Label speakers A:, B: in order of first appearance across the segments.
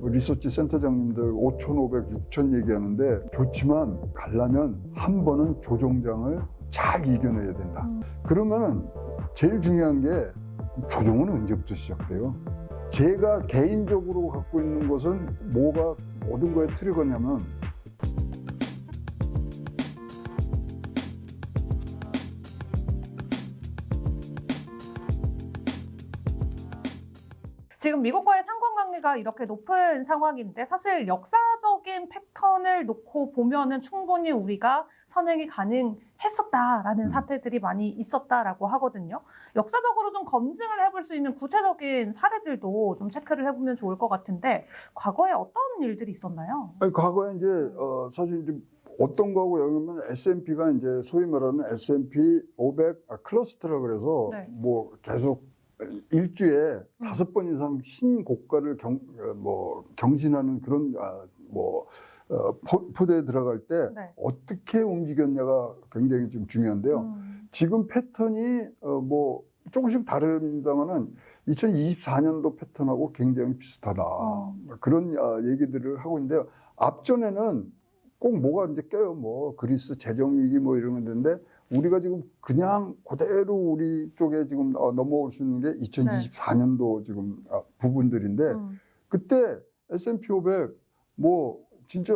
A: 뭐 리서치 센터장님들 5,500, 6,000 얘기하는데 좋지만 가려면 한 번은 조종장을 잘 이겨내야 된다.
B: 음.
A: 그러면은 제일 중요한 게 조종은 언제부터 시작돼요? 제가 개인적으로 갖고 있는 것은 뭐가 모든 거에 트리거냐면
B: 지금 미국과의 상 관관계가 이렇게 높은 상황인데 사실 역사적인 패턴을 놓고 보면은 충분히 우리가 선행이 가능했었다라는
A: 음.
B: 사태들이 많이 있었다라고 하거든요. 역사적으로 좀 검증을 해볼 수 있는 구체적인 사례들도 좀 체크를 해보면 좋을 것 같은데 과거에 어떤 일들이 있었나요?
A: 아니, 과거에 이제 어, 사실 이제 어떤 거하고 여기면 S&P가 이제 소위 말하는 S&P 500 아, 클러스터라 그래서
B: 네.
A: 뭐 계속 일주에 다섯 번 이상 신고가를 경, 어, 뭐 경신하는 그런 아, 뭐 어, 포, 포대에 들어갈 때
B: 네.
A: 어떻게 움직였냐가 굉장히 좀 중요한데요.
B: 음,
A: 지금 패턴이 어, 뭐 조금씩 다릅니다만은 2024년도 패턴하고 굉장히 비슷하다.
B: 어.
A: 그런 아, 얘기들을 하고 있는데요. 앞전에는 꼭 뭐가 이제 껴요. 뭐 그리스 재정위기 뭐 이런 건데 우리가 지금 그냥 그대로 우리 쪽에 지금 어, 넘어올 수 있는 게 2024년도 지금 아, 부분들인데
B: 음,
A: 그때 S&P 500 뭐 진짜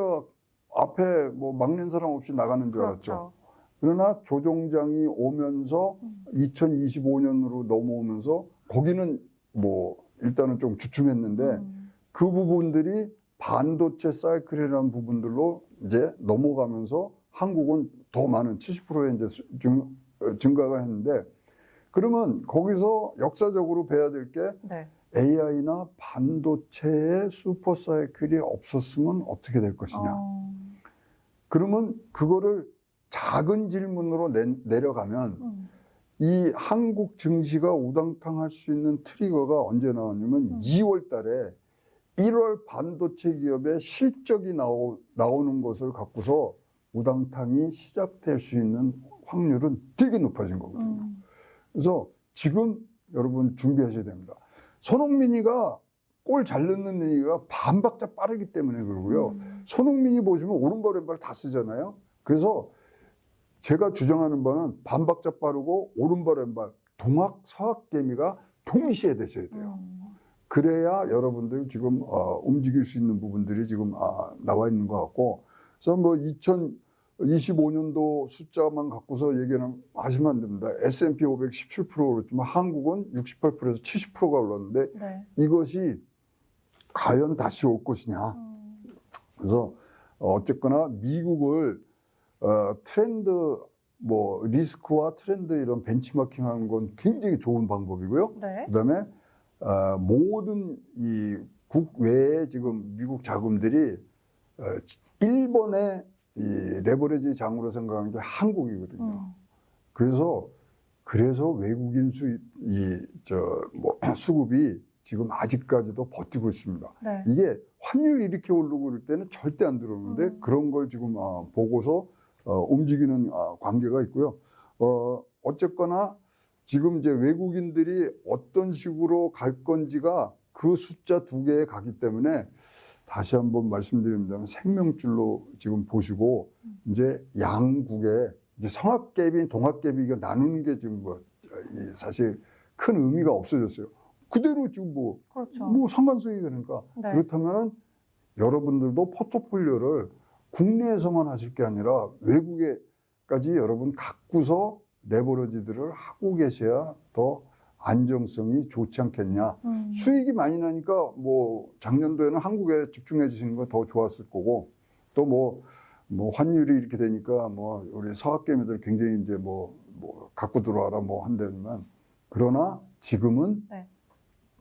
A: 앞에 뭐 막는 사람 없이 나가는 줄 알았죠.
B: 그렇죠.
A: 그러나 조종장이 오면서
B: 음.
A: 2025년으로 넘어오면서 거기는 뭐 일단은 좀 주춤했는데
B: 음,
A: 그 부분들이 반도체 사이클이라는 부분들로 이제 넘어가면서 한국은 더 많은 70%의 이제 수- 증, 어, 증가가 했는데 그러면 거기서 역사적으로 배워야 될게
B: 네.
A: AI나 반도체의 슈퍼 사이클이 없었으면 어떻게 될 것이냐.
B: 어,
A: 그러면 그거를 작은 질문으로 내, 내려가면
B: 음,
A: 이 한국 증시가 우당탕할 수 있는 트리거가 언제 나왔냐면
B: 음.
A: 2월 달에 1월 반도체 기업의 실적이 나오, 나오는 것을 갖고서 우당탕이 시작될 수 있는 확률은 되게 높아진 거거든요.
B: 음,
A: 그래서 지금 여러분 준비하셔야 됩니다. 손흥민이가 골 잘 넣는 얘기가 반박자 빠르기 때문에 그러고요.
B: 음,
A: 손흥민이 보시면 오른발 왼발 다 쓰잖아요. 그래서 제가 주장하는 바는 반박자 빠르고 오른발 왼발 동학 서학 개미가 동시에 되셔야 돼요.
B: 음.
A: 그래야 여러분들 지금 어, 움직일 수 있는 부분들이 지금 아, 나와 있는 것 같고 그래서 뭐 2025년도 숫자만 갖고서 얘기는 하시면 안 됩니다. S&P 500 17% 오르지만 한국은 68%에서 70%가 올랐는데
B: 네.
A: 이것이 과연 다시 올 것이냐.
B: 음,
A: 그래서 어, 어쨌거나 미국을 어, 트렌드 뭐 리스크와 트렌드 이런 벤치마킹하는 건 굉장히 좋은 방법이고요.
B: 네.
A: 그다음에 어, 모든 이 국외에 지금 미국 자금들이 어, 일본의 이 레버리지 장으로 생각하는 게 한국이거든요.
B: 음,
A: 그래서 그래서 외국인 수입 이저뭐 수급이 지금 아직까지도 버티고 있습니다.
B: 네.
A: 이게 환율이 이렇게 오르고 그럴 때는 절대 안 들어오는데
B: 음.
A: 그런 걸 지금 아, 보고서 어, 움직이는 아, 관계가 있고요. 어, 어쨌거나 지금 이제 외국인들이 어떤 식으로 갈 건지가 그 숫자 두 개에 가기 때문에 다시 한번 말씀드립니다만 생명줄로 지금 보시고 이제 양국의 이제 성합갭이 동합갭이 이거 나누는 게 지금 뭐이 사실 큰 의미가 없어졌어요. 그대로 지금 뭐
B: 그렇죠.
A: 뭐 상관성이 그러니까
B: 네.
A: 그렇다면은 여러분들도 포트폴리오를 국내에서만 하실 게 아니라 외국에까지 여러분 갖고서 레버러지들을 하고 계셔야 더 안정성이 좋지 않겠냐.
B: 음,
A: 수익이 많이 나니까 뭐 작년도에는 한국에 집중해 주시는 거 더 좋았을 거고 또 뭐 뭐 환율이 이렇게 되니까 뭐 우리 서학개미들 굉장히 이제 뭐, 뭐 갖고 들어와라 뭐 한다면 그러나 지금은
B: 네.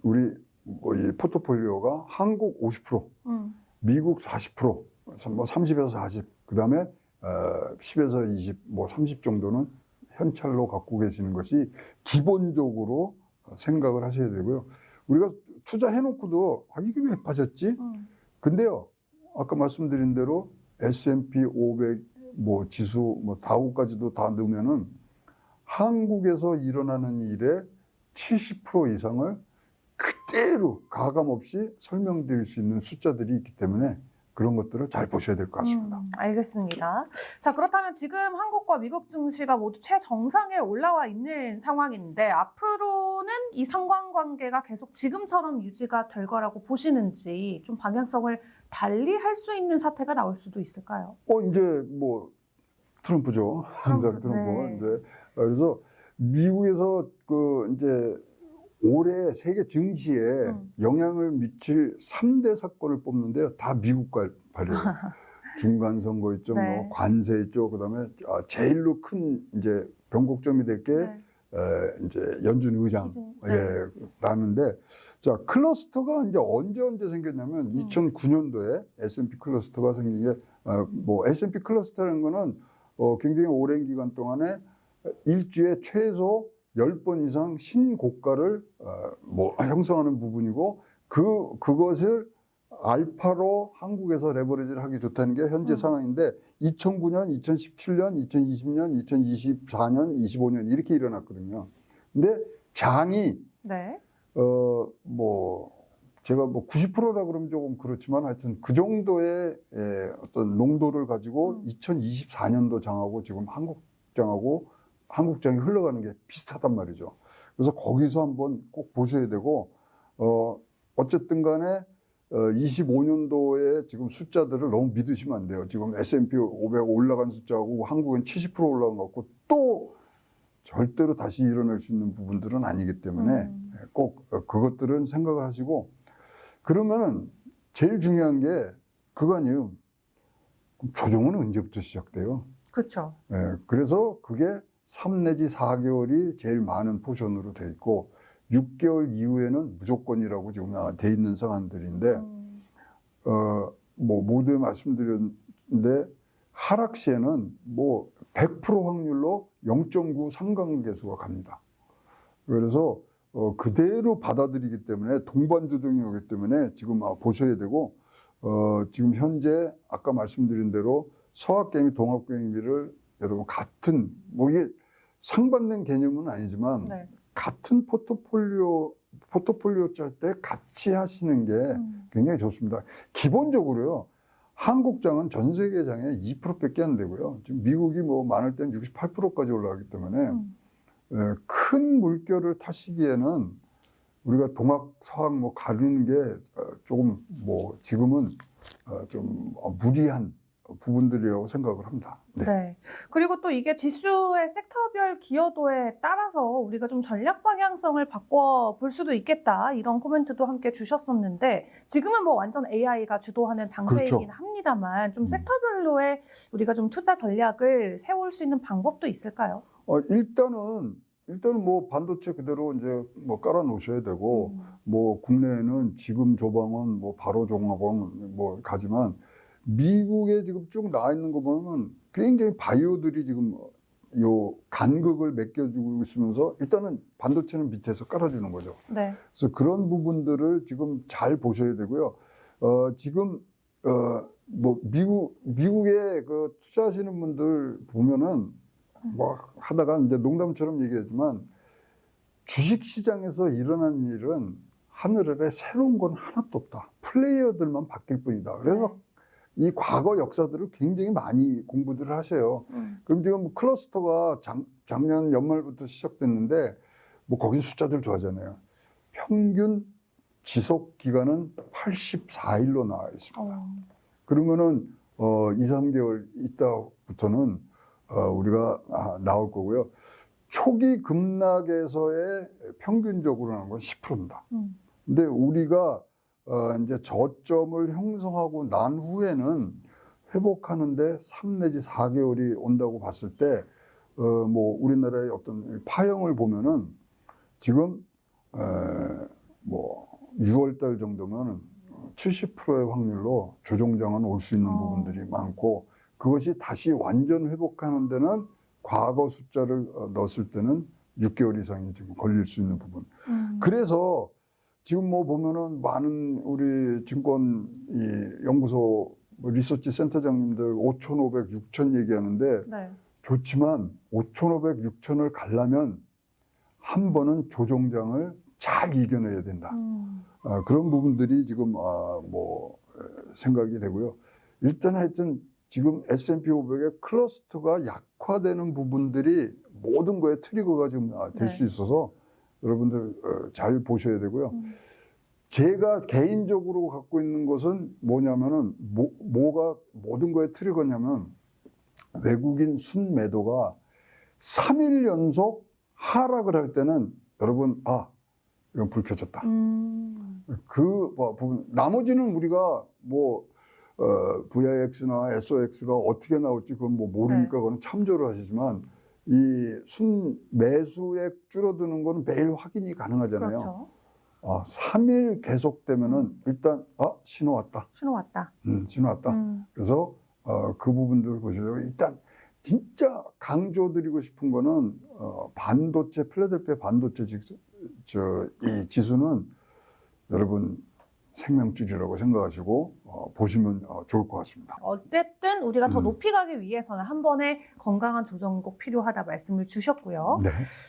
A: 우리 뭐 이 포트폴리오가 한국 50%,
B: 음,
A: 미국 40%, 뭐 30에서 40, 그 다음에 어, 10에서 20, 뭐 30 정도는 현찰로 갖고 계시는 것이 기본적으로 생각을 하셔야 되고요. 우리가 투자해놓고도 아, 이게 왜 빠졌지?
B: 음,
A: 근데요, 아까 말씀드린 대로 S&P 500, 뭐 지수, 뭐 다우까지도 다 넣으면은 한국에서 일어나는 일의 70% 이상을 그대로 가감 없이 설명드릴 수 있는 숫자들이 있기 때문에 그런 것들을 잘 보셔야 될 것 같습니다.
B: 음, 알겠습니다. 자, 그렇다면 지금 한국과 미국 증시가 모두 최정상에 올라와 있는 상황인데 앞으로는 이 상관관계가 계속 지금처럼 유지가 될 거라고 보시는지 좀 방향성을 달리 할 수 있는 사태가 나올 수도 있을까요?
A: 어 이제 뭐 트럼프죠. 항상
B: 트럼프,
A: 트럼프가
B: 네.
A: 이제 그래서 미국에서 그 이제 올해 세계 증시에
B: 음.
A: 영향을 미칠 3대 사건을 뽑는데요. 다 미국 관- 발이에요. 중간 선거 있죠,
B: 네.
A: 뭐 관세 있죠. 그다음에 아, 제일로 큰 이제 변곡점이 될게
B: 네.
A: 이제 연준 의장
B: 기준-
A: 예, 나는데, 자, 클러스터가 이제 언제 언제 생겼냐면,
B: 음.
A: 2009년도에 S&P 클러스터가 생긴 게, 어, 뭐, S&P 클러스터라는 거는, 어, 굉장히 오랜 기간 동안에 일주에 최소 10번 이상 신고가를, 어, 뭐, 형성하는 부분이고, 그, 그것을 알파로 한국에서 레버리지를 하기 좋다는 게 현재
B: 음.
A: 상황인데, 2009년, 2017년, 2020년, 2024년, 25년 이렇게 일어났거든요. 근데 장이
B: 네.
A: 어뭐 제가 뭐 90%라 그러면 조금 그렇지만 하여튼 그 정도의 예, 어떤 농도를 가지고
B: 음.
A: 2024년도 장하고 지금 한국 장하고 한국 장이 흘러가는 게 비슷하단 말이죠. 그래서 거기서 한번 꼭 보셔야 되고 어 어쨌든 간에 어 25년도에 지금 숫자들을 너무 믿으시면 안 돼요. 지금 S&P 500 올라간 숫자하고 한국은 70% 올라간 것 같고 또 절대로 다시 일어날 수 있는 부분들은 아니기 때문에
B: 음.
A: 꼭 어, 그것들은 생각을 하시고 그러면은 제일 중요한 게 그거 아니에요. 조정은 언제부터 시작돼요?
B: 그렇죠.
A: 예, 그래서 그게 3 내지 4개월이 제일 많은 포션으로 돼 있고 6개월 이후에는 무조건이라고 지금 돼 있는 상황들인데
B: 음.
A: 어, 뭐 모두 말씀드렸는데 하락 시에는 뭐 100% 확률로 0.9 상관계수가 갑니다. 그래서 어, 그대로 받아들이기 때문에 동반 조정이 오기 때문에 지금 아, 보셔야 되고 어, 지금 현재 아까 말씀드린 대로 서학개미 동학개미를 여러분 같은 뭐 이게 상반된 개념은 아니지만
B: 네.
A: 같은 포트폴리오 포트폴리오 짤 때 같이 하시는 게
B: 음.
A: 굉장히 좋습니다. 기본적으로요. 한국장은 전 세계장에 2%밖에 안 되고요. 지금 미국이 뭐 많을 때는 68%까지 올라가기 때문에
B: 음.
A: 예, 큰 물결을 타시기에는 우리가 동학 서학 뭐 가르는 게 어, 조금 뭐 지금은 어, 좀 어, 무리한 부분들이라고 생각을 합니다. 네.
B: 네. 그리고 또 이게 지수의 섹터별 기여도에 따라서 우리가 좀 전략 방향성을 바꿔 볼 수도 있겠다. 이런 코멘트도 함께 주셨었는데 지금은 뭐 완전 AI가 주도하는 장세이긴
A: 그렇죠.
B: 합니다만 좀
A: 음.
B: 섹터별로의 우리가 좀 투자 전략을 세울 수 있는 방법도 있을까요?
A: 어, 일단은 일단은 뭐 반도체 그대로 이제 뭐 깔아 놓으셔야 되고
B: 음.
A: 뭐 국내에는 지금 조방은 뭐 바로 종합원 뭐 가지만 미국에 지금 쭉 나와 있는 거 보면 굉장히 바이오들이 지금 요 간극을 맡겨주고 있으면서 일단은 반도체는 밑에서 깔아주는 거죠.
B: 네.
A: 그래서 그런 부분들을 지금 잘 보셔야 되고요. 어, 지금, 어, 뭐, 미국, 미국에 그 투자하시는 분들 보면은 뭐 하다가 이제 농담처럼 얘기하지만 주식 시장에서 일어난 일은 하늘 아래 새로운 건 하나도 없다. 플레이어들만 바뀔 뿐이다. 그래서 이 과거 역사들을 굉장히 많이 공부들을 하셔요.
B: 음.
A: 그럼 지금 클러스터가 작, 작년 연말부터 시작됐는데 뭐 거기 숫자들 좋아하잖아요. 평균 지속 기간은 84일로 나와 있습니다.
B: 어.
A: 그러면은 어 2, 3개월 있다부터는 어 우리가 아, 나올 거고요. 초기 급락에서의 평균적으로 나온 건 10%입니다.
B: 음.
A: 근데 우리가 어 이제 저점을 형성하고 난 후에는 회복하는데 3 내지 4개월이 온다고 봤을 때, 어, 뭐, 우리나라의 어떤 파형을 보면은 지금, 에, 뭐, 6월 달 정도면은 70%의 확률로 조정장은 올 수 있는
B: 어.
A: 부분들이 많고, 그것이 다시 완전 회복하는 데는 과거 숫자를 어, 넣었을 때는 6개월 이상이 지금 걸릴 수 있는 부분.
B: 음.
A: 그래서 지금 뭐 보면은 많은 우리 증권 이 연구소 뭐 리서치 센터장님들 5,500, 6,000 얘기하는데
B: 네.
A: 좋지만 5,500, 6,000을 가려면 한 번은 조정장을 잘 이겨내야 된다.
B: 음.
A: 아, 그런 부분들이 지금 아, 뭐 에, 생각이 되고요. 일단 하여튼 지금 S&P 500의 클러스터가 약화되는 부분들이 모든 거에 트리거가 지금 아, 될수
B: 네.
A: 있어서 여러분들 어, 잘 보셔야 되고요.
B: 음.
A: 제가 개인적으로 갖고 있는 것은 뭐냐면은 뭐, 뭐가 모든 거에 트리거냐면 외국인 순매도가 3일 연속 하락을 할 때는 여러분 아 이건 불 켜졌다.
B: 음.
A: 그 뭐, 부분 나머지는 우리가 뭐 어, VIX나 SOX가 어떻게 나올지 그건 뭐 모르니까
B: 네.
A: 그거는 참조를 하시지만 이 순 매수액 줄어드는 거는 매일 확인이 가능하잖아요.
B: 그렇죠.
A: 아, 3일 계속되면은 일단 아 신호 왔다.
B: 신호 왔다.
A: 음, 신호 왔다.
B: 음.
A: 그래서 어, 그 부분들을 보셔요. 일단 진짜 강조드리고 싶은 거는 어, 반도체 필라델피아 반도체 지, 저, 이 지수는 여러분 생명줄이라고 생각하시고 어, 보시면 어, 좋을 것 같습니다.
B: 어쨌든 우리가 더
A: 음.
B: 높이 가기 위해서는 한 번에 건강한 조정 꼭 필요하다 말씀을 주셨고요.
A: 네.